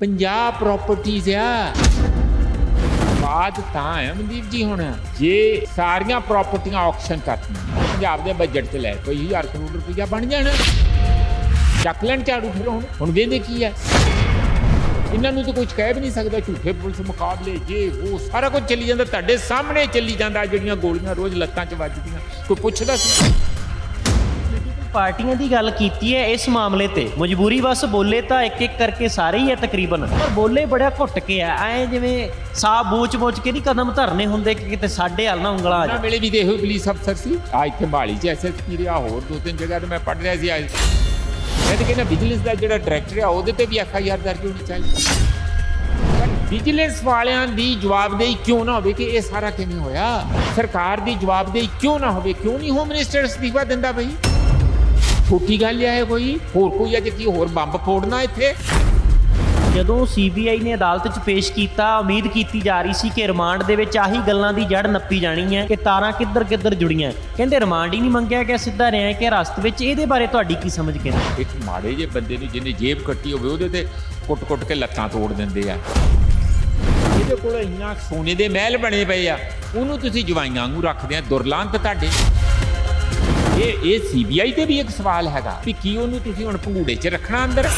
50 ਪ੍ਰਾਪਰਟੀਆਂ ਆ। ਬਾਤ ਤਾਂ ਹੈ ਮਨਦੀਪ ਜੀ ਹੁਣ, ਜੇ ਸਾਰੀਆਂ ਪ੍ਰਾਪਰਟੀਆਂ ਆਕਸ਼ਨ ਕਰਤੀਆਂ, ਪੰਜਾਬ ਦੇ ਬਜਟ 'ਚ ਲੈ ਕੋਈ 1000 ਕਰੋੜ ਰੁਪਇਆ ਬਣ ਜਾਣਾ। ਚੱਕ ਲੈਣ ਝਾੜੂ ਫਿਰ ਹੁਣ ਹੁਣ ਵੇਂਦੇ ਕੀ ਹੈ ਇਹਨਾਂ ਨੂੰ ਤਾਂ ਕੁਝ ਕਹਿ ਵੀ ਨਹੀਂ ਸਕਦਾ, ਝੂਠੇ ਪੁਲਿਸ ਮੁਕਾਬਲੇ, ਜੇ ਉਹ ਸਾਰਾ ਕੁਝ ਚੱਲੀ ਜਾਂਦਾ, ਤੁਹਾਡੇ ਸਾਹਮਣੇ ਚੱਲੀ ਜਾਂਦਾ, ਜਿਹੜੀਆਂ ਗੋਲੀਆਂ ਰੋਜ਼ ਲੱਤਾਂ 'ਚ ਵੱਜਦੀਆਂ, ਕੋਈ ਪੁੱਛਦਾ ਸੀ? ਪਾਰਟੀਆਂ ਦੀ ਗੱਲ ਕੀਤੀ ਹੈ ਇਸ ਮਾਮਲੇ ਤੇ। ਮਜਬੂਰੀ ਬਸ ਬੋਲੇ ਤਾਂ ਇੱਕ ਇੱਕ ਕਰਕੇ ਸਾਰੇ ਹੀ ਹੈ ਤਕਰੀਬਨ। ਪਰ ਬੋਲੇ ਬੜਾ ਘੁੱਟ ਕੇ ਆ। ਐ ਜਿਵੇਂ ਸਾਹ ਬੋਚ ਬੋਚ ਕੇ ਨਹੀਂ ਕਦਮ ਧਰਨੇ ਹੁੰਦੇ ਕਿ ਕਿਤੇ ਸਾਡੇ ਹਲ ਨਾ ਉਂਗਲਾਂ ਆ ਜਾ ਵੇਲੇ ਵੀ ਦੇਖੋ ਪੁਲਿਸ ਅਫਸਰ ਸੀ। ਆ ਇੱਥੇ ਚ ਐਸਐਸਪੀ ਰਿਹਾ ਹੋਰ ਦੋ ਤਿੰਨ ਜਗ੍ਹਾ ਤੇ ਮੈਂ ਪੜ ਰਿਹਾ ਸੀ ਅੱਜ। ਮੈਂ ਤਾਂ ਕਹਿੰਦਾ ਵਿਜੀਲੈਂਸ ਦਾ ਜਿਹੜਾ ਡਾਇਰੈਕਟਰ ਆ, ਉਹਦੇ ਤੇ ਵੀ ਐਫਆਈਆਰ ਦਰਜ ਹੋਣੀ ਚਾਹੀਦੀ। ਵਿਜੀਲੈਂਸ ਵਾਲਿਆਂ ਦੀ ਜਵਾਬਦੇਹੀ ਕਿਉਂ ਨਾ ਹੋਵੇ ਕਿ ਇਹ ਸਾਰਾ ਕਿਵੇਂ ਹੋਇਆ? ਸਰਕਾਰ ਦੀ ਜਵਾਬਦੇਹੀ ਕਿਉਂ ਨਾ ਹੋਵੇ? ਕਿਉਂ ਨਹੀਂ ਹੋਮ ਮਿਨਿਸਟਰ ਅਸਤੀਫਾ ਦਿੰਦਾ ਬਈ? ਛੋਟੀ ਗੱਲ ਇਹ ਕੋਈ? ਹੋਰ ਕੋਈ ਅਜੇ ਕੀ ਹੋਰ ਬੰਬ ਫੋੜਨਾ ਇੱਥੇ? ਜਦੋਂ ਸੀਬੀਆਈ ਨੇ ਅਦਾਲਤ 'ਚ ਪੇਸ਼ ਕੀਤਾ ਉਮੀਦ ਕੀਤੀ ਜਾ ਰਹੀ ਸੀ ਕਿ ਰਿਮਾਂਡ ਦੇ ਵਿੱਚ ਆਹੀ ਗੱਲਾਂ ਦੀ ਜੜ ਨੱਪੀ ਜਾਣੀ ਹੈ ਕਿ ਤਾਰਾਂ ਕਿੱਧਰ ਕਿੱਧਰ ਜੁੜੀਆਂ ਕਹਿੰਦੇ ਰਿਮਾਂਡ ਹੀ ਨਹੀਂ ਮੰਗਿਆ ਗਿਆ ਸਿੱਧਾ ਰਿਹਾ ਕਿ ਰਸਤੇ ਵਿੱਚ ਇਹਦੇ ਬਾਰੇ ਤੁਹਾਡੀ ਕੀ ਸਮਝ ਕਹਿੰਦੇ ਇੱਕ ਮਾੜੇ ਜੇ ਬੰਦੇ ਨੂੰ ਜਿਹਨੇ ਜੇਬ ਕੱਟੀ ਹੋਵੇ ਉਹਦੇ ਤੇ ਕੁੱਟ-ਕੁੱਟ ਕੇ ਲੱਤਾਂ ਤੋੜ ਦਿੰਦੇ ਆ। ਇਹਦੇ ਕੋਲ ਇੰਨਾ ਸੋਨੇ ਦੇ ਮਹਿਲ ਬਣੇ ਪਏ ਆ। ਉਹਨੂੰ ਤੁਸੀਂ ਜਵਾਈਆਂ ਵਾਂਗੂ ਰੱਖਦੇ ਆ ਦੁਰਲਾਂਤ ਤੁਹਾਡੇ। ਇਹ ਇਹ ਸੀਬੀਆਈ ਤੇ ਵੀ ਇੱਕ ਸਵਾਲ ਹੈਗਾ ਵੀ ਕੀ ਉਹਨੂੰ ਤੁਸੀਂ ਹੁਣ ਪੰਗੂੜੇ 'ਚ ਰੱਖਣਾ ਅੰਦਰ?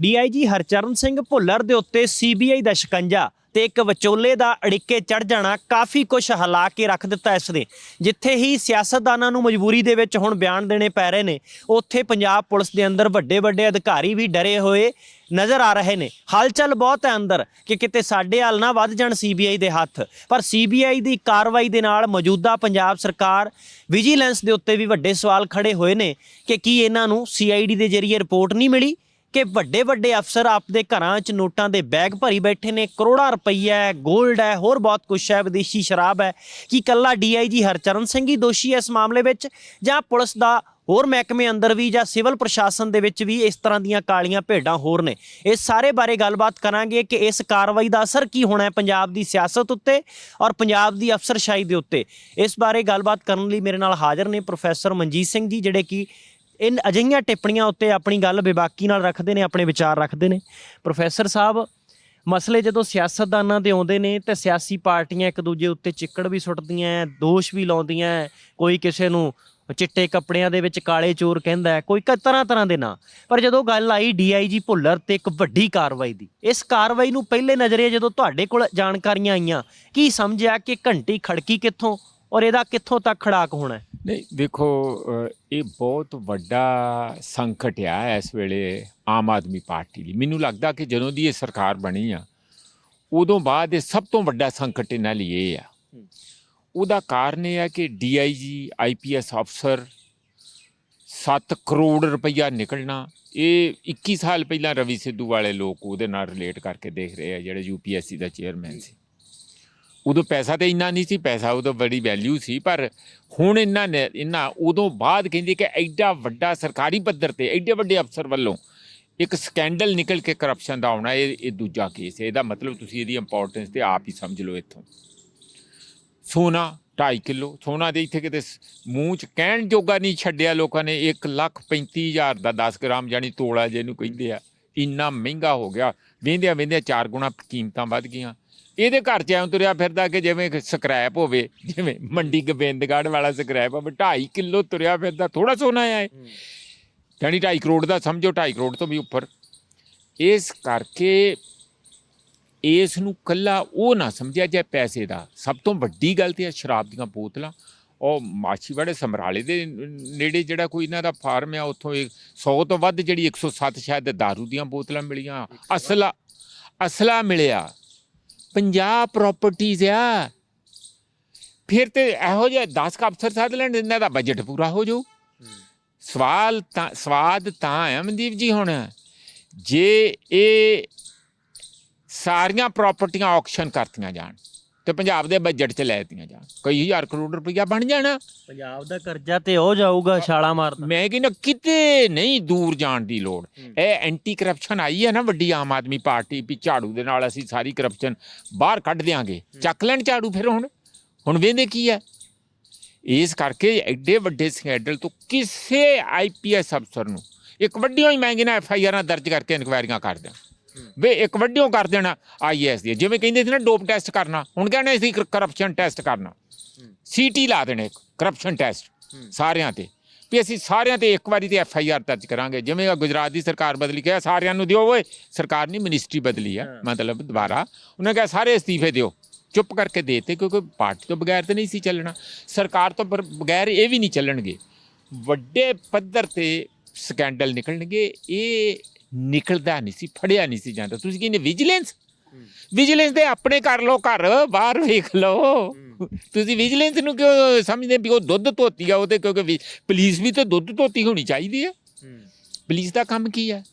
ਡੀਆਈਜੀ ਹਰਚਰਨ ਸਿੰਘ ਭੁੱਲਰ ਦੇ ਉੱਤੇ ਸੀਬੀਆਈ ਦਾ ਸ਼ਿਕੰਜਾ। ਤੇ ਇੱਕ ਵਿਚੋਲੇ ਦਾ ਅੜਿੱਕੇ ਚੜ ਜਾਣਾ ਕਾਫੀ ਕੁਝ ਹਿਲਾ ਕੇ ਰੱਖ ਦਿੱਤਾ ਇਸ ਨੇ। ਜਿੱਥੇ ਹੀ ਸਿਆਸਤਦਾਨਾਂ ਨੂੰ ਮਜਬੂਰੀ ਦੇ ਵਿੱਚ ਹੁਣ ਬਿਆਨ ਦੇਣੇ ਪੈ ਰਹੇ ਨੇ, ਉੱਥੇ ਪੰਜਾਬ ਪੁਲਿਸ ਦੇ ਅੰਦਰ ਵੱਡੇ ਵੱਡੇ ਅਧਿਕਾਰੀ ਵੀ ਡਰੇ ਹੋਏ ਨਜ਼ਰ ਆ ਰਹੇ ਨੇ। ਹਲਚਲ ਬਹੁਤ ਹੈ ਅੰਦਰ ਕਿ ਕਿਤੇ ਸਾਡੇ ਹਾਲ ਨਾ ਵੱਧ ਜਾਣ ਸੀਬੀਆਈ ਦੇ ਹੱਥ। ਪਰ ਸੀਬੀਆਈ ਦੀ ਕਾਰਵਾਈ ਦੇ ਨਾਲ ਮੌਜੂਦਾ ਪੰਜਾਬ ਸਰਕਾਰ ਵਿਜੀਲੈਂਸ ਦੇ ਉੱਤੇ ਵੀ ਵੱਡੇ ਸਵਾਲ ਖੜੇ ਹੋਏ ਨੇ ਕਿ ਕੀ ਇਹਨਾਂ ਨੂੰ ਸੀਆਈਡੀ ਦੇ ਜ਼ਰੀਏ ਰਿਪੋਰਟ ਨਹੀਂ ਮਿਲੀ? ਕਿ ਵੱਡੇ ਵੱਡੇ ਅਫਸਰ ਆਪਦੇ ਘਰਾਂ 'ਚ ਨੋਟਾਂ ਦੇ ਬੈਗ ਭਰੀ ਬੈਠੇ ਨੇ, ਕਰੋੜਾਂ ਰੁਪਈਆ ਹੈ 골ਡ ਹੈ, ਹੋਰ ਬਹੁਤ ਕੁਝ ਹੈ, ਵਿਦੇਸ਼ੀ ਸ਼ਰਾਬ ਹੈ, ਕੀ ਕੱਲਾ ਡੀਆਈਜੀ ਹਰਚਰਨ ਸਿੰਘ ਹੀ ਦੋਸ਼ੀ ਹੈ ਇਸ ਮਾਮਲੇ ਵਿੱਚ? ਜਾਂ ਪੁਲਿਸ ਦਾ ਹੋਰ ਮਹਿਕਮੇ ਅੰਦਰ ਵੀ ਜਾਂ ਸਿਵਲ ਪ੍ਰਸ਼ਾਸਨ ਦੇ ਵਿੱਚ ਵੀ ਇਸ ਤਰ੍ਹਾਂ ਦੀਆਂ ਕਾਲੀਆਂ ਭੇਡਾਂ ਹੋਰ ਨੇ? ਇਸ ਸਾਰੇ ਬਾਰੇ ਗੱਲਬਾਤ ਕਰਾਂਗੇ ਕਿ ਇਸ ਕਾਰਵਾਈ ਦਾ ਅਸਰ ਕੀ ਹੋਣਾ ਹੈ ਪੰਜਾਬ ਦੀ ਸਿਆਸਤ ਉੱਤੇ ਔਰ ਪੰਜਾਬ ਦੀ ਅਫਸਰਸ਼ਾਹੀ ਦੇ ਉੱਤੇ। ਇਸ ਬਾਰੇ ਗੱਲਬਾਤ ਕਰਨ ਲਈ ਮੇਰੇ ਨਾਲ ਹਾਜ਼ਰ ਨੇ ਪ੍ਰੋਫੈਸਰ ਮਨਜੀਤ ਸਿੰਘ ਜੀ, ਜਿਹੜੇ ਕਿ ਇਨ ਅਜਿਹੀਆਂ ਟਿੱਪਣੀਆਂ ਉੱਤੇ ਆਪਣੀ ਗੱਲ ਬੇਬਾਕੀ ਨਾਲ ਰੱਖਦੇ ਨੇ, ਆਪਣੇ ਵਿਚਾਰ ਰੱਖਦੇ ਨੇ। ਪ੍ਰੋਫੈਸਰ ਸਾਹਿਬ, ਮਸਲੇ ਜਦੋਂ ਸਿਆਸਤਦਾਨਾਂ ਦੇ ਆਉਂਦੇ ਨੇ, ਤੇ ਸਿਆਸੀ ਪਾਰਟੀਆਂ ਇੱਕ ਦੂਜੇ ਉੱਤੇ ਚਿੱਕੜ ਵੀ ਸੁੱਟਦੀਆਂ ਦੋਸ਼ ਵੀ ਲਾਉਂਦੀਆਂ ਕੋਈ ਕਿਸੇ ਨੂੰ ਚਿੱਟੇ ਕੱਪੜਿਆਂ ਦੇ ਵਿੱਚ ਕਾਲੇ ਚੋਰ ਕਹਿੰਦਾ ਕੋਈ ਕ, ਤਰ੍ਹਾਂ ਤਰ੍ਹਾਂ ਦੇ ਨਾਂ। ਪਰ ਜਦੋਂ ਗੱਲ ਆਈ ਡੀਆਈਜੀ ਭੁੱਲਰ ਤੇ ਇੱਕ ਵੱਡੀ ਕਾਰਵਾਈ ਦੀ, ਇਸ ਕਾਰਵਾਈ ਨੂੰ ਪਹਿਲੇ ਨਜ਼ਰੇ ਜਦੋਂ ਤੁਹਾਡੇ ਕੋਲ ਜਾਣਕਾਰੀਆਂ ਆਈਆਂ, ਕੀ ਸਮਝਿਆ ਕਿ ਘੰਟੀ ਖੜਕੀ ਕਿੱਥੋਂ? ਔਰ ਇਹਦਾ ਕਿੱਥੋਂ ਤੱਕ ਖੜਾਕ ਹੋਣਾ ਹੈ? ਨਹੀਂ ਦੇਖੋ ਇਹ ਬਹੁਤ ਵੱਡਾ ਸੰਕਟ ਆ ਇਸ ਵੇਲੇ ਆਮ ਆਦਮੀ ਪਾਰਟੀ ਲਈ। ਮੈਨੂੰ ਲੱਗਦਾ ਕਿ ਜਦੋਂ ਦੀ ਇਹ ਸਰਕਾਰ ਬਣੀ ਆ ਉਦੋਂ ਬਾਅਦ ਇਹ ਸਭ ਤੋਂ ਵੱਡਾ ਸੰਕਟ ਇਹਨਾਂ ਲਈ ਇਹ ਆ। ਉਹਦਾ ਕਾਰਨ ਇਹ ਆ ਕਿ ਡੀਆਈਜੀ ਆਈਪੀਐਸ ਅਫਸਰ 7 ਕਰੋੜ ਰੁਪਈਆ ਨਿਕਲਣਾ ਇਹ 21 ਸਾਲ ਪਹਿਲਾਂ ਰਵੀ ਸਿੱਧੂ ਵਾਲੇ ਲੋਕ ਉਹਦੇ ਨਾਲ ਰਿਲੇਟ ਕਰਕੇ ਦੇਖ ਰਹੇ ਆ ਜਿਹੜੇ ਯੂਪੀਐਸਸੀ ਦਾ ਚੇਅਰਮੈਨ ਸੀ। ਉਦੋਂ ਪੈਸਾ ਤੇ ਇੰਨਾ ਨਹੀਂ ਸੀ, ਪੈਸਾ ਉਦੋਂ ਬੜੀ ਵੈਲਿਊ ਸੀ, ਪਰ ਹੁਣ ਇਹਨਾਂ ਨੇ ਇਹਨਾਂ ਉਦੋਂ ਬਾਅਦ ਕਹਿੰਦੇ ਕਿ ਐਡਾ ਵੱਡਾ ਸਰਕਾਰੀ ਪੱਧਰ ਤੇ, ਐਡੇ ਵੱਡੇ ਅਫਸਰ ਵੱਲੋਂ ਇੱਕ ਸਕੈਂਡਲ ਨਿਕਲ ਕੇ ਕਰਪਸ਼ਨ ਦਾ ਆਉਣਾ, ਇਹ ਇਹ ਦੂਜਾ ਕੇਸ ਹੈ। ਇਹਦਾ ਮਤਲਬ ਤੁਸੀਂ ਇਹਦੀ ਇੰਪੋਰਟੈਂਸ ਤੇ ਆਪ ਹੀ ਸਮਝ ਲਓ ਇੱਥੋਂ। ਸੋਨਾ 2.5 ਕਿਲੋ, ਸੋਨਾ ਦੇ ਇੱਥੇ ਕਿਤੇ ਸ- ਮੂੰਹ ਚ ਕਹਿਣ ਜੋਗਾ ਨਹੀਂ ਛੱਡਿਆ ਲੋਕਾਂ ਨੇ 1 ਲੱਖ 35 ਹਜ਼ਾਰ ਦਾ 10 ਗ੍ਰਾਮ ਜਾਨੀ ਤੋਲਾ ਜਿਹਨੂੰ ਕਹਿੰਦੇ ਆ, ਇੰਨਾ ਮਹਿੰਗਾ ਹੋ ਗਿਆ। ਵੇਂਦਿਆਂ ਵੇਂਦਿਆਂ ਚਾਰ ਗੁਣਾ ਕੀਮਤਾਂ ਵੱਧ ਗਈਆਂ। ਇਹਦੇ ਘਰ ਚ ਐਂ ਤੁਰਿਆ ਫਿਰਦਾ ਕਿ ਜਿਵੇਂ ਸਕ੍ਰੈਪ ਹੋਵੇ ਜਿਵੇਂ ਮੰਡੀ ਗੋਬਿੰਦਗੜ੍ਹ ਵਾਲਾ ਸਕ੍ਰੈਪ ਹੋਵੇ 2.5 ਕਿਲੋ ਤੁਰਿਆ ਫਿਰਦਾ ਥੋੜਾ ਸੋਨਾ ਆ ਇਹ। ਜਾਨੀ 2.5 ਕਰੋੜ ਦਾ ਸਮਝੋ 2.5 ਕਰੋੜ ਤੋਂ ਵੀ ਉੱਪਰ। ਇਸ ਕਰਕੇ ਇਸ ਨੂੰ ਕੱਲਾ ਉਹ ਨਾ ਸਮਝਿਆ ਜਾਏ ਪੈਸੇ ਦਾ। ਸਭ ਤੋਂ ਵੱਡੀ ਗੱਲ ਤੇ ਹੈ ਸ਼ਰਾਬ ਦੀਆਂ ਬੋਤਲਾਂ। ਉਹ ਮਾਛੀਵਾੜੇ ਸਮਰਾਲੇ ਦੇ ਨੇੜੇ ਜਿਹੜਾ ਕੋਈ ਇਹਨਾਂ ਦਾ ਫਾਰਮ ਆ ਉੱਥੋਂ 100 ਤੋਂ ਵੱਧ ਜਿਹੜੀ 107 ਸ਼ਾਇਦ दारू ਦੀਆਂ ਬੋਤਲਾਂ ਮਿਲੀਆਂ। ਅਸਲਾ ਅਸਲਾ ਮਿਲਿਆ। 50 ਪ੍ਰਾਪਰਟੀਆਂ ਆ। ਫਿਰ ਤੇ ਇਹੋ ਜਿਹਾ 10 ਕ ਅਫਸਰ ਸਾਧ ਲੈਣ, ਇਹਨਾਂ ਦਾ ਬਜਟ ਪੂਰਾ ਹੋ ਜਾਊ। ਸਵਾਲ ਤਾਂ, ਸਵਾਦ ਤਾਂ ਹੈ ਮਨਦੀਪ ਜੀ ਹੁਣ। ਜੇ ਇਹ ਸਾਰੀਆਂ ਪ੍ਰਾਪਰਟੀਆਂ ਆਕਸ਼ਨ ਕਰਤੀਆਂ ਜਾਣ ਤੇ ਪੰਜਾਬ ਦੇ ਬਜਟ 'ਚ ਲੈਤੀਆਂ ਜਾਣ। ਕਈ ਹਜ਼ਾਰ ਕਰੋੜ ਰੁਪਈਆ ਬਣ ਜਾਣਾ। ਪੰਜਾਬ ਦਾ ਕਰਜ਼ਾ ਤੇ ਹੋ ਜਾਊਗਾ ਛਾਲਾ ਮਾਰਦਾ। ਮੈਂ ਕਹਿੰਦਾ ਕਿਤੇ ਨਹੀਂ ਦੂਰ ਜਾਣ ਦੀ ਲੋੜ। ਇਹ ਐਂਟੀ ਕਰਪਸ਼ਨ ਆਈ ਹੈ ਨਾ ਵੱਡੀ ਆਮ ਆਦਮੀ ਪਾਰਟੀ ਵੀ ਝਾੜੂ ਦੇ ਨਾਲ ਅਸੀਂ ਸਾਰੀ ਕਰਪਸ਼ਨ ਬਾਹਰ ਕੱਢ ਦਿਆਂਗੇ। ਚੱਕ ਲੈਣ ਝਾੜੂ ਫਿਰ ਹੁਣ। ਹੁਣ ਵੇਂਦੇ ਕੀ ਹੈ। ਇਸ ਕਰਕੇ ਐਡੇ ਵੱਡੇ ਸਕੈਂਡਲ ਤੋਂ ਕਿਸੇ ਆਈਪੀਐਸ ਅਫਸਰ ਨੂੰ ਇੱਕ ਵੱਡੀਆਂ ਹੀ ਮਹਿੰਗੀ ਨਾ ਐਫ ਆਈ ਆਰਾਂ ਦਰਜ ਕਰਕੇ ਇਨਕੁਆਇਰੀਆਂ ਕਰ ਦੇਣ ਵੇ ਇੱਕ ਵੱਡੀਆਂ ਕਰ ਦੇਣਾ ਆਈਐਸ ਦੀ। ਜਿਵੇਂ ਕਹਿੰਦੇ ਸੀ ਨਾ ਡੋਪ ਟੈਸਟ ਕਰਨਾ। ਹੁਣ ਕਹਿੰਦੇ ਸੀ ਕਰਪਸ਼ਨ ਟੈਸਟ ਕਰਨਾ। ਸੀਟੀ ਲਾ ਦੇਣੇ ਕਰਪਸ਼ਨ ਟੈਸਟ ਸਾਰਿਆਂ ਤੇ। ਵੀ ਅਸੀਂ ਸਾਰਿਆਂ ਤੇ ਇੱਕ ਵਾਰੀ ਤੇ ਐਫ ਆਈ ਆਰ ਦਰਜ ਕਰਾਂਗੇ। ਜਿਵੇਂ ਗੁਜਰਾਤ ਦੀ ਸਰਕਾਰ ਬਦਲੀ ਕਿਹਾ ਸਾਰਿਆਂ ਨੂੰ ਦਿਓ ਓਏ। ਸਰਕਾਰ ਨਹੀਂ ਮਿਨਿਸਟਰੀ ਬਦਲੀ ਆ ਮਤਲਬ ਦੁਬਾਰਾ। ਉਹਨਾਂ ਕਿਹਾ ਸਾਰੇ ਅਸਤੀਫੇ ਦਿਓ। ਚੁੱਪ ਕਰਕੇ ਦੇਤੇ ਕਿਉਂਕਿ ਪਾਰਟੀ ਤੋਂ ਬਗੈਰ ਤਾਂ ਨਹੀਂ ਸੀ ਚੱਲਣਾ। ਸਰਕਾਰ ਤੋਂ ਬਗੈਰ ਇਹ ਵੀ ਨਹੀਂ ਚੱਲਣਗੇ। ਵੱਡੇ ਪੱਧਰ ਤੇ ਸਕੈਂਡਲ ਨਿਕਲਣਗੇ। ਇਹ ਨਿਕਲਦਾ ਨਹੀਂ ਸੀ ਫੜਿਆ ਨਹੀਂ ਸੀ ਜਾਂਦਾ। ਤੁਸੀਂ ਕਹਿੰਦੇ ਵਿਜੀਲੈਂਸ ਵਿਜੀਲੈਂਸ ਦੇ ਆਪਣੇ ਕਰ ਲਓ ਘਰ ਬਾਹਰ ਵੇਖ ਲਓ। ਤੁਸੀਂ ਵਿਜੀਲੈਂਸ ਨੂੰ ਕਿਉਂ ਸਮਝਦੇ ਵੀ ਉਹ ਦੁੱਧ ਧੋਤੀ ਆ ਉਹਦੇ ਕਿਉਂਕਿ ਪੁਲਿਸ ਵੀ ਤਾਂ ਦੁੱਧ ਧੋਤੀ ਹੋਣੀ ਚਾਹੀਦੀ ਹੈ। ਪੁਲਿਸ ਦਾ ਕੰਮ ਕੀ ਹੈ।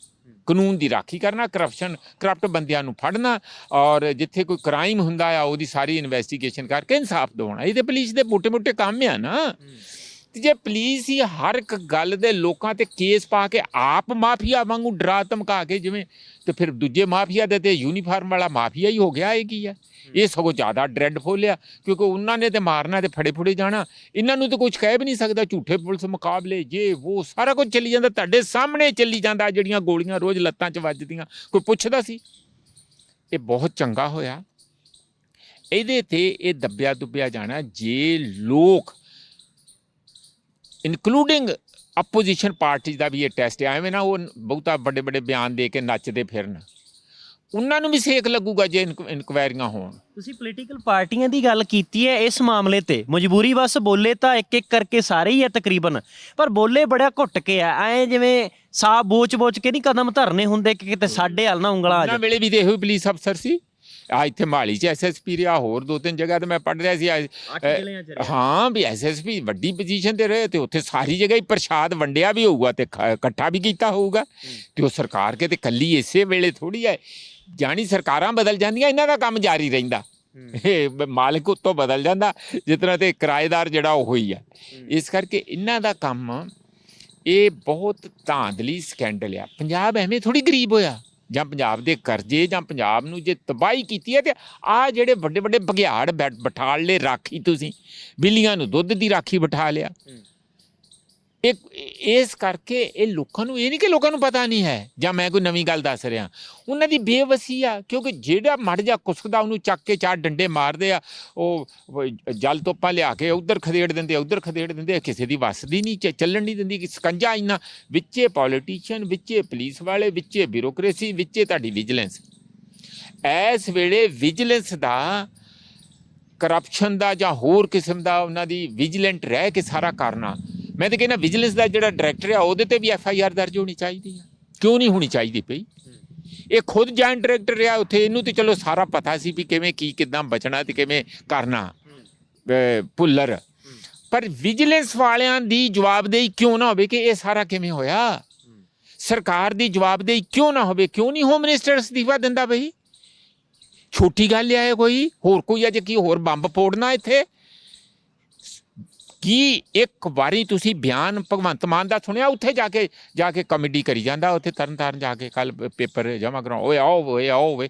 ਕਾਨੂੰਨ ਦੀ ਰਾਖੀ ਕਰਨਾ ਕਰਪਸ਼ਨ ਕਰਪਟ ਬੰਦਿਆਂ ਨੂੰ ਫੜਨਾ ਔਰ ਜਿੱਥੇ ਕੋਈ ਕ੍ਰਾਈਮ ਹੁੰਦਾ ਆ ਉਹਦੀ ਸਾਰੀ ਇਨਵੈਸਟੀਗੇਸ਼ਨ ਕਰਕੇ ਇਨਸਾਫ ਦਿਵਾਉਣਾ। ਇਹ ਤੇ ਪੁਲਿਸ ਦੇ ਮੋਟੇ-ਮੋਟੇ ਕੰਮ ਆ ਨਾ। ਤੇ ਜੇ ਪੁਲਿਸ ਹੀ ਹਰ ਇੱਕ ਗੱਲ ਦੇ ਲੋਕਾਂ ਤੇ ਕੇਸ ਪਾ ਕੇ ਆਪ ਮਾਫੀਆ ਵਾਂਗੂ ਡਰਾ ਧਮਕਾ ਕੇ ਜਿਵੇਂ, ਤੇ ਫਿਰ ਦੂਜੇ ਮਾਫੀਆ ਦੇ ਤੇ ਯੂਨੀਫਾਰਮ ਵਾਲਾ ਮਾਫੀਆ ਹੀ ਹੋ ਗਿਆ, ਇਹ ਕੀ ਹੈ ਇਹ ਸਗੋਂ ਜ਼ਿਆਦਾ ਡਰੈਡਫੁਲ ਆ ਕਿਉਂਕਿ ਉਹਨਾਂ ਨੇ ਤੇ ਮਾਰਨਾ ਤੇ ਫੜੇ ਫੜੇ ਜਾਣਾ, ਇਹਨਾਂ ਨੂੰ ਤਾਂ ਕੁਝ ਕਹਿ ਵੀ ਨਹੀਂ ਸਕਦਾ, ਝੂਠੇ ਪੁਲਿਸ ਮੁਕਾਬਲੇ, ਜੇ ਉਹ ਸਾਰਾ ਕੁਝ ਚੱਲੀ ਜਾਂਦਾ, ਤੁਹਾਡੇ ਸਾਹਮਣੇ ਚੱਲੀ ਜਾਂਦਾ, ਜਿਹੜੀਆਂ ਗੋਲੀਆਂ ਰੋਜ਼ ਲੱਤਾਂ 'ਚ ਵੱਜਦੀਆਂ, ਕੋਈ ਪੁੱਛਦਾ ਸੀ? ਇਹ ਬਹੁਤ ਚੰਗਾ ਹੋਇਆ। ਇਹਦੇ ਤੇ ਇਹ ਦੱਬਿਆ ਦੁੱਬਿਆ ਜਾਣਾ, ਜੇ ਲੋਕ ਇਨਕਲੂਡਿੰਗ ਆਪੋਜੀਸ਼ਨ ਪਾਰਟੀ ਦਾ ਵੀ ਇਹ ਟੈਸਟ ਹੈ ਐਵੇਂ ਨਾ ਉਹ ਬਹੁਤਾ ਵੱਡੇ ਵੱਡੇ ਬਿਆਨ ਦੇ ਕੇ ਨੱਚਦੇ ਫਿਰਨ। ਉਹਨਾਂ ਨੂੰ ਵੀ ਸੇਕ ਲੱਗੂਗਾ ਜੇ ਇਨਕੁਆਇਰੀਆਂ ਹੋਣ। ਤੁਸੀਂ ਪੋਲੀਟੀਕਲ ਪਾਰਟੀਆਂ ਦੀ ਗੱਲ ਕੀਤੀ ਹੈ ਇਸ ਮਾਮਲੇ ਤੇ। ਮਜਬੂਰੀ ਬਸ ਬੋਲੇ ਤਾਂ ਇੱਕ ਇੱਕ ਕਰਕੇ ਸਾਰੇ ਹੀ ਹੈ ਤਕਰੀਬਨ। ਪਰ ਬੋਲੇ ਬੜਾ ਘੁੱਟ ਕੇ ਆ ਐ ਜਿਵੇਂ ਸਾਹ ਬੋਚ-ਬੋਚ ਕੇ ਨਹੀਂ ਕਦਮ ਧਰਨੇ ਹੁੰਦੇ ਕਿ ਕਿਤੇ ਸਾਡੇ ਹਲ ਨਾ ਉਂਗਲਾਂ ਆ ਉਹਨਾਂ ਜਾ ਵੇਲੇ ਵੀ ਹੀ ਪੁਲਿਸ ਅਫਸਰ ਸੀ। ਆ ਇੱਥੇ ਮਾਲੀ ਚ ਐਸਐਸਪੀ ਰਿਹਾ ਹੋਰ ਦੋ ਤਿੰਨ ਜਗ੍ਹਾ ਤੇ ਮੈਂ ਪੜ ਰਿਹਾ ਸੀ ਆ- ਅ, ਹਾਂ ਵੀ ਐਸਐਸਪੀ ਵੱਡੀ ਪੋਜੀਸ਼ਨ ਤੇ ਰਹੇ ਤੇ ਉੱਥੇ ਸਾਰੀ ਜਗ੍ਹਾ ਹੀ ਪ੍ਰਸ਼ਾਦ ਵੰਡਿਆ ਵੀ ਹੋਊਗਾ ਤੇ ਖ- ਇਕੱਠਾ ਵੀ ਕੀਤਾ ਹੋਊਗਾ। ਤੇ ਉਹ ਸਰਕਾਰ ਕੇ ਤੇ ਕੱਲੀ ਇਸੇ ਵੇਲੇ ਥੋੜੀ ਹੈ ਜਾਣੀ ਸਰਕਾਰਾਂ ਬਦਲ ਜਾਂਦੀਆਂ ਇਹਨਾਂ ਦਾ ਕੰਮ ਜਾਰੀ ਰਹਿੰਦਾ। ਇਹ ਬ- ਮਾਲਕ ਉੱਤੋਂ ਬਦਲ ਜਾਂਦਾ ਜਿਸ ਤਰ੍ਹਾਂ ਤੇ ਕਿਰਾਏਦਾਰ ਜਿਹੜਾ ਉਹ ਹੀ ਹੈ। ਇਸ ਕਰਕੇ ਇਹਨਾਂ ਦਾ ਕੰਮ ਇਹ ਬਹੁਤ ਧਾਂਦਲੀ ਸਕੈਂਡਲ ਆ। ਪੰਜਾਬ ਐਵੇਂ ਥੋੜੀ ਗਰੀਬ ਹੋਇਆ। ਜਾਂ ਪੰਜਾਬ ਦੇ ਕਰਜ਼ੇ ਜਾਂ ਪੰਜਾਬ ਨੂੰ ਜੇ ਤਬਾਹੀ ਕੀਤੀ ਹੈ ਤੇ ਆ ਜਿਹੜੇ ਵੱਡੇ ਵੱਡੇ ਬਘਿਆੜ ਬੈ- ਬਿਠਾਲ ਲੈ ਰਾਖੀ ਤੁਸੀਂ, ਬਿੱਲੀਆਂ ਨੂੰ ਦੁੱਧ ਦੀ ਰਾਖੀ ਬਿਠਾ ਲਿਆ। ਇਹ ਇਸ ਕਰਕੇ ਇਹ ਲੋਕਾਂ ਨੂੰ, ਇਹ ਨਹੀਂ ਕਿ ਲੋਕਾਂ ਨੂੰ ਪਤਾ ਨਹੀਂ ਹੈ, ਜਾਂ ਮੈਂ ਕੋਈ ਨਵੀਂ ਗੱਲ ਦੱਸ ਰਿਹਾ। ਉਹਨਾਂ ਦੀ ਬੇਵਸੀ ਆ, ਕਿਉਂਕਿ ਜਿਹੜਾ ਮੜ ਜਾ ਕੁਸਕਦਾ ਉਹਨੂੰ ਚੱਕ ਕੇ ਚਾਰ ਡੰਡੇ ਮਾਰਦੇ ਆ, ਉਹ ਜਲ ਤੋਪਾਂ ਲਿਆ ਕੇ ਉਧਰ ਖਦੇੜ ਦਿੰਦੇ ਆ, ਉਧਰ ਖਦੇੜ ਦਿੰਦੇ ਆ, ਕਿਸੇ ਦੀ ਵਸਦੀ ਨਹੀਂ ਚੱਲਣ ਨਹੀਂ ਦਿੰਦੀ ਕਿ ਸਕੰਜਾ ਇੰਨਾ। ਵਿੱਚੇ ਪੋਲੀਟੀਸ਼ੀਅਨ ਵਿੱਚੇ ਪੁਲਿਸ ਵਾਲੇ, ਵਿੱਚੇ ਬਿਊਰੋਕ੍ਰੇਸੀ ਵਿੱਚੇ ਤੁਹਾਡੀ ਵਿਜੀਲੈਂਸ ਇਸ ਵੇਲੇ ਵਿਜੀਲੈਂਸ ਦਾ ਕਰਪਸ਼ਨ ਦਾ ਜਾਂ ਹੋਰ ਕਿਸਮ ਦਾ ਉਹਨਾਂ ਦੀ ਵਿਜੀਲੈਂਟ ਰਹਿ ਕੇ ਸਾਰਾ ਕਰਨਾ। ਮੈਂ ਤਾਂ ਕਹਿੰਦਾ ਵਿਜੀਲੈਂਸ ਦਾ ਜਿਹੜਾ ਡਾਇਰੈਕਟਰ ਆ, ਉਹਦੇ ਤੇ ਵੀ ਐਫ ਆਈ ਆਰ ਦਰਜ ਹੋਣੀ ਚਾਹੀਦੀ ਆ। ਕਿਉਂ ਨਹੀਂ ਹੋਣੀ ਚਾਹੀਦੀ ਪਈ ਇਹ ਖੁਦ ਜੁਆਇੰਟ ਡਾਇਰੈਕਟਰ ਰਿਹਾ ਉੱਥੇ ਇਹਨੂੰ ਤੇ ਚਲੋ ਸਾਰਾ ਪਤਾ ਸੀ ਵੀ ਕਿਵੇਂ ਕੀ ਕਿਦਾਂ ਬਚਣਾ ਤੇ ਕਿਵੇਂ ਕਰਨਾ। ਅਹ ਭੁੱਲਰ। ਪਰ ਵਿਜੀਲੈਂਸ ਵਾਲਿਆਂ ਦੀ ਜਵਾਬਦੇਹੀ ਕਿਉਂ ਨਾ ਹੋਵੇ ਕਿ ਇਹ ਸਾਰਾ ਕਿਵੇਂ ਹੋਇਆ? ਸਰਕਾਰ ਦੀ ਜਵਾਬਦੇਹੀ ਕਿਉਂ ਨਾ ਹੋਵੇ? ਕਿਉਂ ਨਹੀਂ ਹੋਮ ਮਿਨਿਸਟਰ ਅਸਤੀਫਾ ਦਿੰਦਾ ਬਈ? ਛੋਟੀ ਗੱਲ ਆ ਇਹ ਕੋਈ? ਹੋਰ ਕੋਈ ਅਜੇ ਕੀ ਹੋਰ ਬੰਬ ਫੋੜਨਾ ਇੱਥੇ? ਕੀ ਇੱਕ ਵਾਰੀ ਤੁਸੀਂ ਬਿਆਨ ਭਗਵੰਤ ਮਾਨ ਦਾ ਸੁਣਿਆ? ਉੱਥੇ ਜਾ ਕੇ ਜਾ ਕੇ ਕਮੇਡੀ ਕਰੀ ਜਾਂਦਾ ਉੱਥੇ ਤਰਨ ਤਾਰਨ ਜਾ ਕੇ ਕੱਲ ਪੇਪਰ ਜਮਾ ਕਰਾਉ ਓਏ ਆਓ ਓਏ ਆਓ ਓਏ।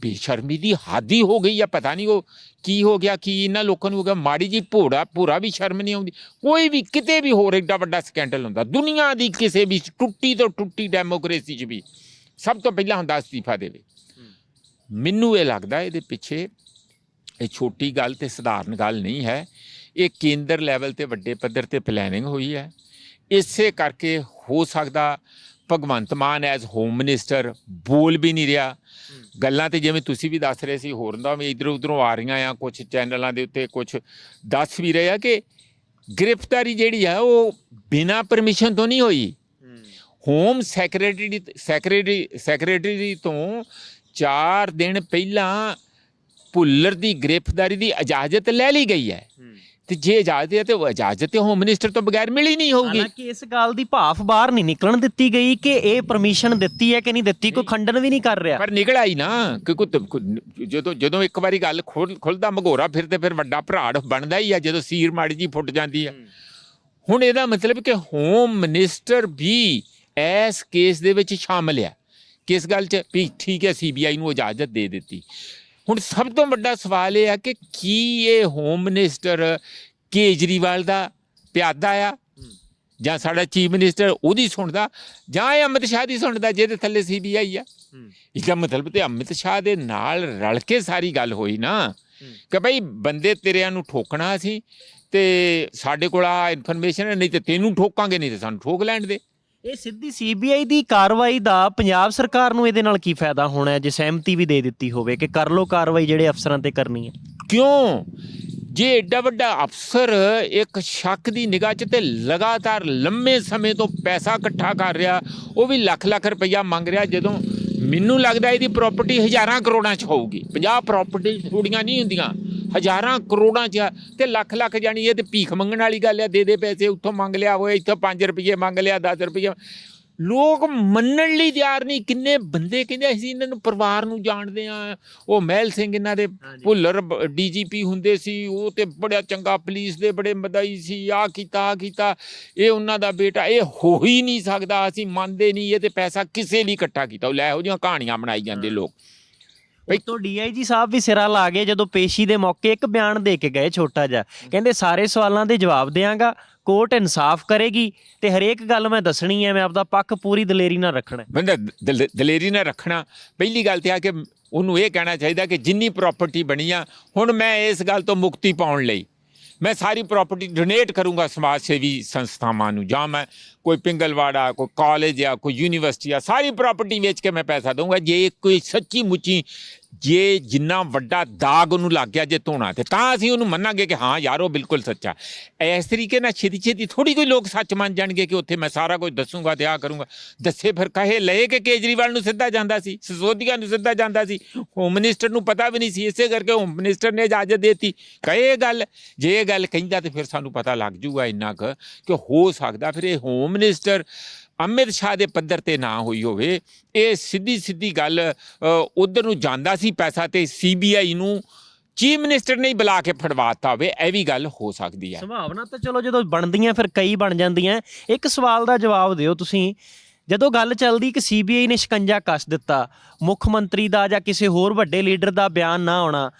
ਬੇਸ਼ਰਮੀ ਦੀ ਹਾਦੀ ਹੋ ਗਈ ਆ ਪਤਾ ਨਹੀਂ ਉਹ ਕੀ ਹੋ ਗਿਆ ਕੀ ਇਹਨਾਂ ਲੋਕਾਂ ਨੂੰ ਹੋ ਗਿਆ। ਮਾੜੀ ਜੀ ਭੋੜਾ ਭੂਰਾ ਵੀ ਸ਼ਰਮ ਨਹੀਂ ਆਉਂਦੀ। ਕੋਈ ਵੀ ਕਿਤੇ ਵੀ ਹੋਰ ਏਡਾ ਵੱਡਾ ਸਕੈਂਡਲ ਹੁੰਦਾ। ਦੁਨੀਆ ਦੀ ਕਿਸੇ ਵੀ ਟੁੱਟੀ ਤੋਂ ਟੁੱਟੀ ਡੈਮੋਕ੍ਰੇਸੀ 'ਚ ਵੀ ਸਭ ਤੋਂ ਪਹਿਲਾਂ ਹੁੰਦਾ ਅਸਤੀਫਾ ਦੇਵੇ। ਮੈਨੂੰ ਇਹ ਲੱਗਦਾ ਇਹਦੇ ਪਿੱਛੇ ਇਹ ਛੋਟੀ ਗੱਲ ਤੇ ਸਧਾਰਨ ਗੱਲ ਨਹੀਂ ਹੈ। ਇਹ ਕੇਂਦਰ ਲੈਵਲ ਤੇ ਵੱਡੇ ਪੱਧਰ ਤੇ ਪਲੈਨਿੰਗ ਹੋਈ ਹੈ। ਇਸੇ ਕਰਕੇ ਹੋ ਸਕਦਾ Bhagwant Mann as home minister ਬੋਲ ਵੀ ਨਹੀਂ ਰਿਹਾ। ਗੱਲਾਂ ਤੇ ਜਿਵੇਂ ਤੁਸੀਂ ਵੀ ਦੱਸ ਰਹੇ ਸੀ ਹੋਰ ਦਾ ਵੀ ਇਧਰ ਉਧਰੋਂ ਆ ਰਹੀਆਂ ਆ ਕੁਝ ਚੈਨਲਾਂ ਦੇ ਉੱਤੇ ਕੁਝ ਦੱਸ ਵੀ ਰਹੇ ਆ ਕਿ ਗ੍ਰਿਫਤਾਰੀ ਜਿਹੜੀ ਆ ਉਹ ਬਿਨਾਂ ਪਰਮਿਸ਼ਨ ਤੋਂ ਨਹੀਂ ਹੋਈ। ਹੋਮ ਸੈਕਟਰੀ ਸੈਕਟਰੀ ਸੈਕਟਰੀ ਤੋਂ 4 ਦਿਨ ਪਹਿਲਾਂ ਭੁੱਲਰ ਦੀ ਗ੍ਰਿਫਤਾਰੀ ਦੀ ਇਜਾਜ਼ਤ ਲੈ ਲਈ ਗਈ ਹੈ। ਤੇ ਜੇ ਇਜਾਜ਼ਤ ਹੈ ਤੇ ਉਹ ਇਜਾਜ਼ਤ ਤੇ ਹੋਮ ਮਿਨਿਸਟਰ ਤੋਂ ਬਗੈਰ ਮਿਲੀ ਨਹੀਂ ਹੋਊਗੀ। ਹਾਲਾਂਕਿ ਇਸ ਗੱਲ ਦੀ ਭਾਫ ਬਾਹਰ ਨਹੀਂ ਨਿਕਲਣ ਦਿੱਤੀ ਗਈ ਕਿ ਇਹ ਪਰਮਿਸ਼ਨ ਦਿੱਤੀ ਹੈ ਕਿ ਨਹੀਂ ਦਿੱਤੀ ਕੋਈ ਖੰਡਨ ਵੀ ਨਹੀਂ ਕਰ ਰਿਹਾ। ਪਰ ਨਿਕਲ ਆਈ ਨਾ ਕਿਉਂਕਿ ਜਦੋਂ ਜਦੋਂ ਇੱਕ ਵਾਰੀ ਗੱਲ ਖੁੱਲ- ਖੁੱਲਦਾ ਮਗੋਰਾ ਫਿਰ ਤੇ ਫਿਰ ਵੱਡਾ ਭਰਾੜ ਬਣਦਾ ਹੀ ਆ ਜਦੋਂ ਸੀਰ ਮਾੜੀ ਜੀ ਫੁੱਟ ਜਾਂਦੀ ਆ। ਹੁਣ ਇਹਦਾ ਮਤਲਬ ਕਿ ਹੋਮ ਮਿਨਿਸਟਰ ਵੀ ਇਸ ਕੇਸ ਦੇ ਵਿੱਚ ਸ਼ਾਮਲ ਆ। ਕਿਸ ਗੱਲ 'ਚ? ਵੀ ਠੀਕ ਹੈ ਸੀਬੀਆਈ ਨੂੰ ਇਜਾਜ਼ਤ ਦੇ ਦਿੱਤੀ। ਹੁਣ ਸਭ ਤੋਂ ਵੱਡਾ ਸਵਾਲ ਇਹ ਆ ਕਿ ਕੀ ਇਹ ਹੋਮ ਮਿਨਿਸਟਰ ਕੇਜਰੀਵਾਲ ਦਾ ਪਿਆਦਾ ਆ? ਜਾਂ ਸਾਡਾ ਚੀਫ ਮਿਨਿਸਟਰ ਉਹਦੀ ਸੁਣਦਾ? ਜਾਂ ਇਹ ਅਮਿਤ ਸ਼ਾਹ ਦੀ ਸੁਣਦਾ ਜਿਹਦੇ ਥੱਲੇ ਸੀਬੀਆਈ ਆ? ਇਹਦਾ ਮਤਲਬ ਤੇ ਅਮਿਤ ਸ਼ਾਹ ਦੇ ਨਾਲ ਰਲ ਕੇ ਸਾਰੀ ਗੱਲ ਹੋਈ ਨਾ। ਕਿ ਭਾਈ ਬੰਦੇ ਤੇਰਿਆਂ ਨੂੰ ਠੋਕਣਾ ਸੀ ਤੇ ਸਾਡੇ ਕੋਲ ਆ ਇਨਫੋਰਮੇਸ਼ਨ ਨਹੀਂ ਤੇ ਤੈਨੂੰ ਠੋਕਾਂਗੇ ਨਹੀਂ ਤੇ ਸਾਨੂੰ ਠੋਕ ਲੈਣ ਦੇ। ਇਹ ਸਿੱਧੀ ਸੀਬੀਆਈ ਦੀ ਕਾਰਵਾਈ ਦਾ ਪੰਜਾਬ ਸਰਕਾਰ ਨੂੰ ਇਹਦੇ ਨਾਲ ਕੀ ਫਾਇਦਾ ਹੋਣਾ ਹੈ? ਜੇ ਸਹਿਮਤੀ ਵੀ ਦੇ ਦਿੱਤੀ ਹੋਵੇ ਕਿ ਕਰ ਲੋ ਕਾਰਵਾਈ ਜਿਹੜੇ ਅਫਸਰਾਂ ਤੇ ਕਰਨੀ ਹੈ। ਕਿਉਂ? ਜੇ ਏਡਾ ਵੱਡਾ ਅਫਸਰ ਇੱਕ ਸ਼ੱਕ ਦੀ ਨਿਗਾਹ 'ਚ ਤੇ ਲਗਾਤਾਰ ਲੰਮੇ ਸਮੇਂ ਤੋਂ ਪੈਸਾ ਇਕੱਠਾ ਕਰ ਰਿਹਾ, ਉਹ ਵੀ ਲੱਖ ਲੱਖ ਰੁਪਈਆ ਮੰਗ ਰਿਹਾ, ਜਦੋਂ ਮੈਨੂੰ ਲੱਗਦਾ ਇਹਦੀ ਪ੍ਰਾਪਰਟੀ ਹਜ਼ਾਰਾਂ ਕਰੋੜਾਂ 'ਚ ਹੋਊਗੀ। 50 ਪ੍ਰਾਪਰਟੀ ਥੋੜੀਆਂ ਨਹੀਂ ਹੁੰਦੀਆਂ। ਹਜ਼ਾਰਾਂ ਕਰੋੜਾਂ 'ਚ ਤੇ ਲੱਖ ਲੱਖ ਜਾਣੀ ਇਹ ਤੇ ਭੀਖ ਮੰਗਣ ਵਾਲੀ ਗੱਲ ਆ ਦੇ ਦੇ ਪੈਸੇ ਉੱਥੋਂ ਮੰਗ ਲਿਆ ਹੋਏ ਇੱਥੋਂ 5 ਰੁਪਏ ਮੰਗ ਲਿਆ 10 ਰੁਪਏ ਲੋਕ ਮੰਨਣ ਲਈ ਤਿਆਰ ਨਹੀਂ ਕਿੰਨੇ ਬੰਦੇ ਕਹਿੰਦੇ ਅਸੀਂ ਇਹਨਾਂ ਨੂੰ ਪਰਿਵਾਰ ਨੂੰ ਜਾਣਦੇ ਆ। ਉਹ ਮਹਿਲ ਸਿੰਘ ਇਹਨਾਂ ਦੇ ਭੁੱਲਰ ਡੀਜੀਪੀ ਹੁੰਦੇ ਸੀ ਉਹ ਤੇ ਬੜਾ ਚੰਗਾ ਪੁਲਿਸ ਦੇ ਬੜੇ ਮਦਾਈ ਸੀ ਆ ਕੀਤਾ ਆ ਕੀਤਾ ਇਹ ਉਹਨਾਂ ਦਾ ਬੇਟਾ ਇਹ ਹੋ ਹੀ ਨਹੀਂ ਸਕਦਾ ਅਸੀਂ ਮੰਨਦੇ ਨਹੀਂ ਇਹ ਤੇ ਪੈਸਾ ਕਿਸੇ ਲਈ ਇਕੱਠਾ ਕੀਤਾ। ਉਹ ਲੈ ਇਹੋ ਜਿਹੀਆਂ ਕਹਾਣੀਆਂ ਬਣਾਈ ਜਾਂਦੇ ਲੋਕ। ਬਈ ਤੋਂ ਡੀਆਈਜੀ ਸਾਹਿਬ ਵੀ ਸਿਰਾ ਲਾ ਗਏ ਜਦੋਂ ਪੇਸ਼ੀ ਦੇ ਮੌਕੇ ਇੱਕ ਬਿਆਨ ਦੇ ਕੇ ਗਏ ਛੋਟਾ ਜਿਹਾ ਕਹਿੰਦੇ ਸਾਰੇ ਸਵਾਲਾਂ ਦੇ ਜਵਾਬ ਦੇਵਾਂਗਾ ਕੋਰਟ ਇਨਸਾਫ ਕਰੇਗੀ ਤੇ ਹਰੇਕ ਗੱਲ ਮੈਂ ਦੱਸਣੀ ਹੈ ਮੈਂ ਆਪਦਾ ਪੱਖ ਪੂਰੀ ਦਲੇਰੀ ਨਾਲ ਰੱਖਣਾ ਹੈ। ਬੰਦਾ ਦਲ- ਦਲੇਰੀ ਨਾਲ ਰੱਖਣਾ ਪਹਿਲੀ ਗੱਲ ਤੇ ਆ ਕਿ ਉਹਨੂੰ ਇਹ ਕਹਿਣਾ ਚਾਹੀਦਾ ਕਿ ਜਿੰਨੀ ਪ੍ਰਾਪਰਟੀ ਬਣੀ ਆ ਹੁਣ ਮੈਂ ਇਸ ਗੱਲ ਤੋਂ ਮੁਕਤੀ ਪਾਉਣ ਲਈ ਮੈਂ ਸਾਰੀ ਪ੍ਰਾਪਰਟੀ ਡੋਨੇਟ ਕਰੂੰਗਾ ਸਮਾਜ ਸੇਵੀ ਸੰਸਥਾਵਾਂ ਨੂੰ, ਜਾਂ ਮੈਂ ਕੋਈ ਪਿੰਗਲਵਾੜਾ, ਕੋਈ ਕਾਲਜ ਆ, ਕੋਈ ਯੂਨੀਵਰਸਿਟੀ ਆ, ਸਾਰੀ ਪ੍ਰਾਪਰਟੀ ਵੇਚ ਕੇ ਮੈਂ ਪੈਸਾ ਦਊਂਗਾ। ਜੇ ਕੋਈ ਸੱਚੀ ਮੁੱਚੀ ਜੇ ਜਿੰਨਾ ਵੱਡਾ ਦਾਗ ਉਹਨੂੰ ਲੱਗ ਗਿਆ ਜੇ ਧੋਣਾ ਤੇ ਤਾਂ ਅਸੀਂ ਉਹਨੂੰ ਮੰਨਾਂਗੇ ਕਿ ਹਾਂ ਯਾਰ ਉਹ ਬਿਲਕੁਲ ਸੱਚਾ। ਇਸ ਤਰੀਕੇ ਨਾਲ ਛੇਤੀ ਛੇਤੀ ਥੋੜੀ ਕੋਈ ਲੋਕ ਸੱਚ ਮੰਨ ਜਾਣਗੇ ਕਿ ਉੱਥੇ ਮੈਂ ਸਾਰਾ ਕੁਝ ਦੱਸੂਗਾ ਤੇ ਆ ਕਰੂੰਗਾ। ਦੱਸੇ ਫਿਰ ਕਹੇ ਲਏ ਕਿ ਕੇਜਰੀਵਾਲ ਨੂੰ ਸਿੱਧਾ ਜਾਂਦਾ ਸੀ ਸਸੋਦੀਆ ਨੂੰ ਸਿੱਧਾ ਜਾਂਦਾ ਸੀ ਹੋਮ ਮਿਨਿਸਟਰ ਨੂੰ ਪਤਾ ਵੀ ਨਹੀਂ ਸੀ, ਇਸੇ ਕਰਕੇ ਹੋਮ ਮਿਨਿਸਟਰ ਨੇ ਇਜਾਜ਼ਤ ਦਿੱਤੀ। ਕਹੇ ਗੱਲ, ਜੇ ਇਹ ਗੱਲ ਕਹਿੰਦਾ ਤੇ ਫਿਰ ਸਾਨੂੰ ਪਤਾ ਲੱਗ ਜੂਗਾ ਇੰਨਾ ਕੁ ਕਿ ਹੋ ਸਕਦਾ। ਫਿਰ ਇਹ ਹੋਮ ਮਿਨਿਸਟਰ ਅਮਿਤ ਸ਼ਾਹ ਦੇ ਪੱਧਰ ਤੇ ਨਾ ਹੋਈ ਹੋਵੇ, ਇਹ ਸਿੱਧੀ ਸਿੱਧੀ ਗੱਲ ਉਧਰ ਨੂੰ ਜਾਂਦਾ ਸੀ ਪੈਸਾ ਤੇ ਸੀਬੀਆਈ ਨੂੰ ਚੀਫ ਮਿਨਿਸਟਰ ਨੇ ਬੁਲਾ ਕੇ ਫੜਵਾਤਾ ਹੋਵੇ, ਇਹ ਵੀ ਗੱਲ ਹੋ ਸਕਦੀ ਹੈ। ਸੰਭਾਵਨਾ ਤਾਂ ਚਲੋ ਜਦੋਂ ਬਣਦੀਆਂ ਫਿਰ ਕਈ ਬਣ ਜਾਂਦੀਆਂ। ਇੱਕ ਸਵਾਲ ਦਾ ਜਵਾਬ ਦਿਓ ਤੁਸੀਂ। ਜਦੋਂ ਗੱਲ ਚੱਲਦੀ ਕਿ ਸੀਬੀਆਈ ਨੇ ਸ਼ਿਕੰਜਾ ਕੱਸ ਦਿੱਤਾ, ਮੁੱਖ ਮੰਤਰੀ ਦਾ ਜਾਂ ਕਿਸੇ ਹੋਰ ਵੱਡੇ ਲੀਡਰ ਦਾ ਬਿਆਨ ਨਾ ਆਉਣਾ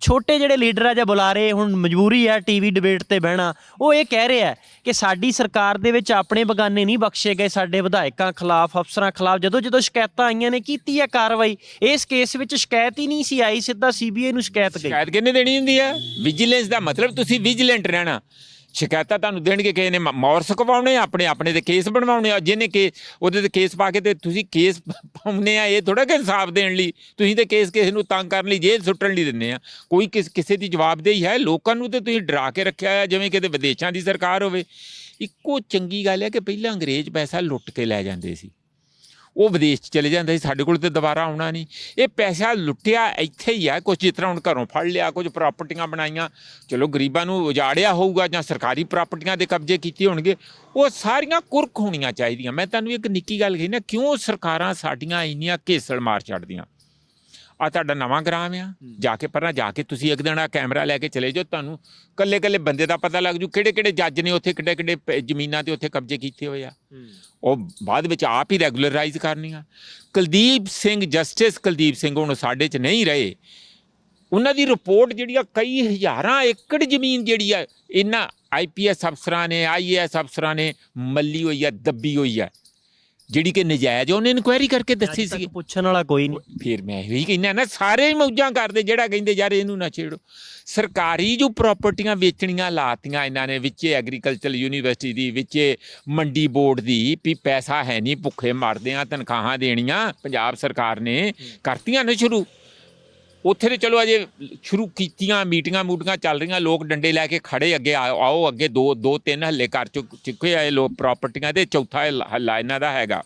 ਛੋਟੇ ਜਿਹੜੇ ਲੀਡਰ ਆ ਜਾਂ ਬੁਲਾਰੇ, ਹੁਣ ਮਜਬੂਰੀ ਹੈ ਟੀਵੀ ਡਿਬੇਟ ਤੇ ਬਹਿਣਾ, ਉਹ ਇਹ ਕਹਿ ਰਿਹਾ ਕਿ ਸਾਡੀ ਸਰਕਾਰ ਦੇ ਵਿੱਚ ਆਪਣੇ ਬਗਾਨੇ ਨਹੀਂ ਬਖਸ਼ੇ ਗਏ, ਸਾਡੇ ਵਿਧਾਇਕਾਂ ਖਿਲਾਫ, ਅਫਸਰਾਂ ਖਿਲਾਫ, ਜਦੋਂ ਜਦੋਂ ਸ਼ਿਕਾਇਤਾਂ ਆਈਆਂ ਨੇ, ਕੀਤੀ ਹੈ ਕਾਰਵਾਈ, ਇਸ ਕੇਸ ਵਿੱਚ ਸ਼ਿਕਾਇਤ ਹੀ ਨਹੀਂ ਸੀ ਆਈ, ਸਿੱਧਾ ਸੀਬੀਆਈ ਨੂੰ ਸ਼ਿਕਾਇਤ ਗਈ। ਸ਼ਿਕਾਇਤ ਕਿੰਨੇ ਦੇਣੀ ਹੁੰਦੀ ਹੈ ਵਿਜੀਲੈਂਸ ਦਾ ਮਤਲਬ ਤੁਸੀਂ ਵਿਜੀਲੈਂਟ ਰਹਿਣਾ। ਸ਼ਿਕਾਇਤਾਂ ਤੁਹਾਨੂੰ ਦੇਣਗੇ ਕਿਸੇ ਨੇ, ਮ- ਕਵਾਉਣੇ ਆਪਣੇ ਆਪਣੇ ਤੇ ਕੇਸ ਬਣਵਾਉਣੇ ਆ, ਜਿਹਨੇ ਕੇ ਉਹਦੇ ਤੇ ਕੇਸ ਪਾ ਕੇ ਤੇ ਤੁਸੀਂ ਕੇਸ ਪਾਉਣੇ ਆ ਇਹ ਥੋੜਾ ਕਿ ਇਨਸਾਫ ਦੇਣ ਲਈ ਤੁਸੀਂ ਤੇ ਕੇਸ ਕਿਸੇ ਨੂੰ ਤੰਗ ਕਰਨ ਲਈ ਜੇਲ੍ਹ ਸੁੱਟਣ ਲਈ ਦਿੰਦੇ ਆ ਕੋਈ ਕਿਸ ਕਿਸੇ ਦੀ ਜਵਾਬਦੇਹੀ ਹੈ ਲੋਕਾਂ ਨੂੰ ਤੇ ਤੁਸੀਂ ਡਰਾ ਕੇ ਰੱਖਿਆ ਆ ਜਿਵੇਂ ਕਿਤੇ ਵਿਦੇਸ਼ਾਂ ਦੀ ਸਰਕਾਰ ਹੋਵੇ ਇੱਕੋ ਚੰਗੀ ਗੱਲ ਹੈ ਕਿ ਪਹਿਲਾਂ ਅੰਗਰੇਜ਼ ਪੈਸਾ ਲੁੱਟ ਕੇ ਲੈ ਜਾਂਦੇ ਸੀ ਉਹ ਵਿਦੇਸ਼ 'ਚ ਚਲੇ ਜਾਂਦੇ ਸੀ, ਸਾਡੇ ਕੋਲ ਤੇ ਦੁਬਾਰਾ ਆਉਣਾ ਨਹੀਂ। ਇਹ ਪੈਸਾ ਲੁੱਟਿਆ, ਇੱਥੇ ਹੀ ਆ ਕੁਝ ਜਿਸ ਤਰ੍ਹਾਂ ਹੁਣ ਘਰੋਂ ਫੜ ਲਿਆ ਕੁਝ ਪ੍ਰਾਪਰਟੀਆਂ ਬਣਾਈਆਂ। ਚਲੋ ਗਰੀਬਾਂ ਨੂੰ ਉਜਾੜਿਆ ਹੋਊਗਾ ਜਾਂ ਸਰਕਾਰੀ ਪ੍ਰਾਪਰਟੀਆਂ ਦੇ ਕਬਜ਼ੇ ਕੀਤੇ ਹੋਣਗੇ, ਉਹ ਸਾਰੀਆਂ ਕੁਰਕ ਹੋਣੀਆਂ ਚਾਹੀਦੀਆਂ। ਮੈਂ ਤੁਹਾਨੂੰ ਇੱਕ ਨਿੱਕੀ ਗੱਲ ਕਹੀ ਨਾ, ਕਿਉਂ ਸਰਕਾਰਾਂ ਸਾਡੀਆਂ ਇੰਨੀਆਂ ਕੇਸਲ ਮਾਰ ਛੱਡਦੀਆਂ? ਆ ਤੁਹਾਡਾ ਨਵਾਂ ਗ੍ਰਾਮ ਆ। ਜਾ ਕੇ ਪਰਾਂ ਜਾ ਕੇ ਤੁਸੀਂ ਇੱਕ ਦਿਨ ਆ ਕੈਮਰਾ ਲੈ ਕੇ ਚਲੇ ਜਾਓ ਤੁਹਾਨੂੰ। ਕੱਲੇ ਕੱਲੇ ਬੰਦੇ ਦਾ ਪਤਾ ਲੱਗ ਜੂ ਕਿਹੜੇ ਕਿਹੜੇ ਜੱਜ ਨੇ ਉੱਥੇ ਕਿੱਡੇ ਕਿੱਡੇ ਪ- ਜ਼ਮੀਨਾਂ ਤੇ ਉੱਥੇ ਕਬਜ਼ੇ ਕੀਤੇ ਹੋਏ ਆ। ਉਹ ਬਾਅਦ ਵਿੱਚ ਆਪ ਹੀ ਰੈਗੂਲਰਾਈਜ਼ ਕਰਨੀਆਂ। ਕੁਲਦੀਪ ਸਿੰਘ ਜਸਟਿਸ ਕੁਲਦੀਪ ਸਿੰਘ ਹੁਣ ਸਾਡੇ 'ਚ ਨਹੀਂ ਰਹੇ। ਉਹਨਾਂ ਦੀ ਰਿਪੋਰਟ ਜਿਹੜੀ ਆ ਕਈ ਹਜ਼ਾਰਾਂ ਏਕੜ ਜ਼ਮੀਨ ਜਿਹੜੀ ਆ ਇਹਨਾਂ ਆਈਪੀਐਸ ਅਫਸਰਾਂ ਨੇ ਆਈਏਐਸ ਅਫਸਰਾਂ ਨੇ ਮੱਲੀ ਹੋਈ ਆ ਦੱਬੀ ਹੋਈ ਆ। ਜਿਹੜੀ ਕਿ ਨਜਾਇਜ਼ ਉਹਨੇ ਇਨਕੁਆਇਰੀ ਕਰਕੇ ਦੱਸੀ ਸੀ ਪੁੱਛਣ ਵਾਲਾ ਕੋਈ ਨਹੀਂ। ਫਿਰ ਮੈਂ ਇਹੀ ਕਹਿੰਦਾ ਨਾ ਸਾਰੇ ਹੀ ਮੌਜਾਂ ਕਰਦੇ ਜਿਹੜਾ ਕਹਿੰਦੇ ਯਾਰ ਇਹਨੂੰ ਨਾ ਛੇੜੋ। ਸਰਕਾਰੀ ਜੋ ਪ੍ਰਾਪਰਟੀਆਂ ਵੇਚਣੀਆਂ ਲਾਤੀਆਂ ਇਹਨਾਂ ਨੇ ਵਿੱਚੇ ਐਗਰੀਕਲਚਰ ਯੂਨੀਵਰਸਿਟੀ ਦੀ ਵਿੱਚੇ ਮੰਡੀ ਬੋਰਡ ਦੀ ਵੀ ਪੈਸਾ ਹੈ ਨਹੀਂ ਭੁੱਖੇ ਮਰਦੇ ਆ ਤਨਖਾਹਾਂ ਦੇਣੀਆਂ ਪੰਜਾਬ ਸਰਕਾਰ ਨੇ ਕਰਤੀਆਂ ਨੇ ਸ਼ੁਰੂ। ਉੱਥੇ ਤੇ ਚਲੋ ਅਜੇ ਸ਼ੁਰੂ ਕੀਤੀਆਂ ਮੀਟਿੰਗਾਂ ਮੂਟਿੰਗਾਂ ਚੱਲ ਰਹੀਆਂ, ਲੋਕ ਡੰਡੇ ਲੈ ਕੇ ਖੜੇ ਅੱਗੇ ਆਓ ਅੱਗੇ ਦੋ ਦੋ, ਤਿੰਨ ਹੱਲੇ ਕਰ ਚੁੱਕ- ਚੁੱਕੇ ਆ ਇਹ ਲੋਕ ਪ੍ਰਾਪਰਟੀਆਂ ਤੇ ਚੌਥਾ ਹੱਲ- ਹੱਲਾ ਇਹਨਾਂ ਦਾ ਹੈਗਾ।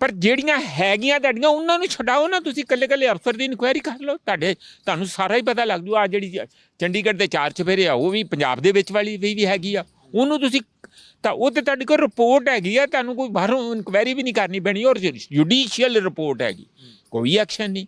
ਪਰ ਜਿਹੜੀਆਂ ਹੈਗੀਆਂ ਤੁਹਾਡੀਆਂ, ਉਹਨਾਂ ਨੂੰ ਛਡਾਓ ਨਾ ਤੁਸੀਂ ਇਕੱਲੇ ਇਕੱਲੇ ਅਫਸਰ ਦੀ ਇਨਕੁਆਇਰੀ ਕਰ ਲਓ। ਤੁਹਾਡੇ, ਤੁਹਾਨੂੰ ਸਾਰਾ ਹੀ ਪਤਾ ਲੱਗ ਜੂ ਆ ਜਿਹੜੀ ਚੰਡੀਗੜ੍ਹ ਦੇ ਚਾਰ ਚਫੇਰੇ ਆ, ਉਹ ਵੀ ਪੰਜਾਬ ਦੇ ਵਿੱਚ ਵਾਲੀ ਵੀ ਵੀ ਹੈਗੀ ਆ। ਉਹਨੂੰ ਤੁਸੀਂ ਤਾਂ ਉਹ ਤੇ ਤੁਹਾਡੀ ਕੋਲ ਰਿਪੋਰਟ ਹੈਗੀ ਆ, ਤੁਹਾਨੂੰ ਕੋਈ ਬਾਹਰੋਂ ਇਨਕੁਆਇਰੀ ਵੀ ਨਹੀਂ ਕਰਨੀ ਪੈਣੀ, ਔਰ ਜੁਡੀਸ਼ੀਅਲ ਰਿਪੋਰਟ ਹੈਗੀ। ਕੋਈ ਐਕਸ਼ਨ ਨਹੀਂ।